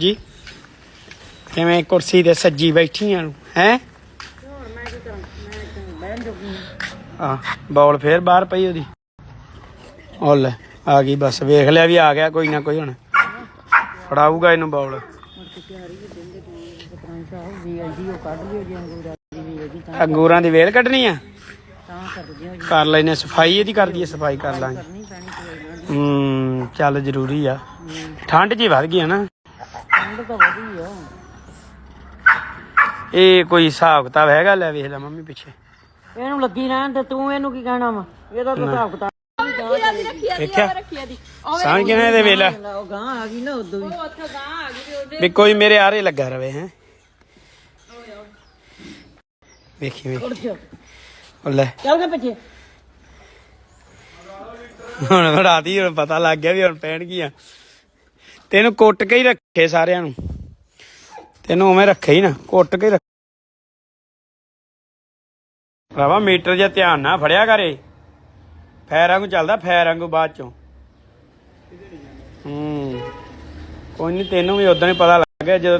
ਜੀ? ਕਿਵੇਂ ਕੁਰਸੀ ਤੇ ਸੱਜੀ ਬੈਠੀਆਂ ਨੂੰ, ਹੈ? ਆ ਬੌਲ ਫੇਰ ਬਾਹਰ ਪਈ ਉਹਦੀ। ਉਹ ਲੈ, ਆ ਗਈ ਬਸ, ਵੇਖ ਲਿਆ ਵੀ ਆ ਗਿਆ ਕੋਈ ਨਾ ਕੋਈ ਹੁਣ। ਫੜਾਊਗਾ ਇਹਨੂੰ ਬੌਲ। ਅੰਗੂਰਾਂ ਦੀ ਵੇਲ ਕੱਢਣੀ ਆ? ਕਰ ਲੈਨੇ ਸਫ਼ਾਈ, ਇਹਦੀ ਕਰਦੀ ਦਈਏ, ਸਫ਼ਾਈ ਕਰ ਲਾਂਗੇ। ਹੂੰ, ਚੱਲ ਜ਼ਰੂਰੀ ਆ। ਠੰਡ ਜੀ ਵੱਧ ਗਈ ਹੈ ਨਾ। ਇਹ ਕੋਈ ਹਿਸਾਬ ਕਿਤਾਬ ਹੈਗਾ? ਲੈ ਵੇਖ ਲੈ ਮੰਮੀ ਪਿੱਛੇ। ਇਹਨੂੰ ਲੱਗੀ ਰਹਿਣ ਤੇ ਤੂੰ ਇਹਨੂੰ ਕੀ ਕਹਿਣਾ ਵਾ? ਇਹਦਾ ਤਾਂ ਹਿਸਾਬ ਕਿਤਾਬ ਦੇਖਿਆ? ਸਾਂ ਕਿਨੇ ਇਹਦੇ ਵੇਲਾ ਉਹ ਗਾਂ ਆ ਗਈ ਨਾ ਉਦੋਂ ਵੀ। ਵੀ ਕੋਈ ਮੇਰੇ ਆਰੇ ਲੱਗਾ ਰਵੇ ਹੈ। ਵੇਖੀ ਵੇਖੀ। ਉੱਠ ਜਾ। ਉਹ ਲੈ। ਚੱਲ ਕੇ ਪਿੱਛੇ। ਹੁਣ ਰਾਤੀ ਹੁਣ ਪਤਾ ਲੱਗ ਗਿਆ ਵੀ ਹੁਣ ਪੈਣਗੀਆਂ। ਤੈਨੂੰ ਕੁੱਟ ਕੇ ਹੀ ਰੱਖੇ ਸਾਰਿਆਂ ਨੂੰ। ਤੈਨੂੰ ਉਵੇਂ ਰੱਖੇ ਹੀ ਨਾ, ਕੁੱਟ ਕੇ ਰੱਖ। ਭਰਾਵਾ ਮੀਟਰ ਜੇ ਧਿਆਨ ਨਾ ਫੜਿਆ ਕਰੇ। ਫੈਰ ਵਾਂਗੂ ਚੱਲਦਾ, ਫੈਰ ਵਾਂਗੂ ਬਾਅਦ ਚੋਂ। ਹੂੰ, ਕੋਈ ਨਹੀਂ ਤੈਨੂੰ ਵੀ ਉਦੋਂ ਹੀ ਪਤਾ ਲੱਗ ਗਿਆ ਜਦੋਂ